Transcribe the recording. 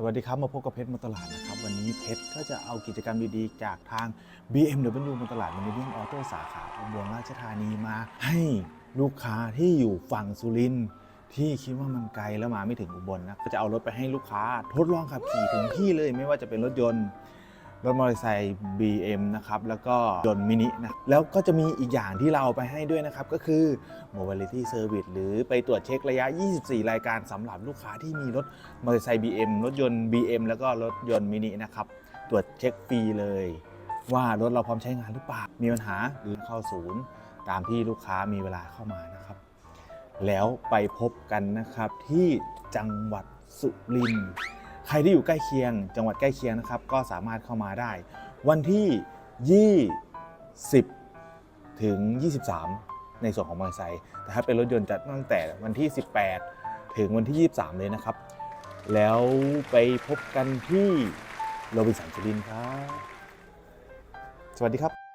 สวัสดีครับ มาพบกับเพชรมาตลาดนะครับ วันนี้เพชรก็จะเอากิจกรรมดีๆ จากทาง BMW มาตลาดมินเนียมออโต้สาขาอุบลราชธานีมา ให้ลูกค้าที่อยู่ฝั่งสุรินทร์ที่คิดว่ามันไกลแล้วมาไม่ถึงอุบลนะก็จะเอารถไปให้ลูกค้าทดลองขับขี่ถึงที่เลย ไม่ว่าจะเป็นรถยนต์ รถมอเตอร์ไซค์ BM นะครับแล้วก็ยนต์มินินะแล้วก็จะมีอีกอย่างที่เราไปให้ด้วยนะครับ ก็คือ Mobility Service หรือไปตรวจเช็คระยะ 24 รายการสำหรับลูกค้าที่มีรถมอเตอร์ไซค์ BM รถยนต์ BM แล้วก็รถยนต์มินินะครับ ตรวจเช็คฟรีเลย ว่ารถเราพร้อมใช้งานหรือเปล่ามีปัญหาหรือเข้าศูนย์ ตามที่ลูกค้ามีเวลาเข้ามานะครับ แล้วไปพบกันนะครับที่จังหวัดสุรินทร์ ใครที่อยู่ใกล้เคียง จังหวัดใกล้เคียงนะครับ ก็สามารถเข้ามาได้ วันที่ 20 ถึง 23 ในส่วนของมอเตอร์ไซค์แต่ถ้าเป็นรถยนต์จะตั้งแต่วันที่ 18 ถึงวันที่ 23 เลยนะครับ แล้วไปพบกันที่โรบินสันสุรินครับ สวัสดีครับ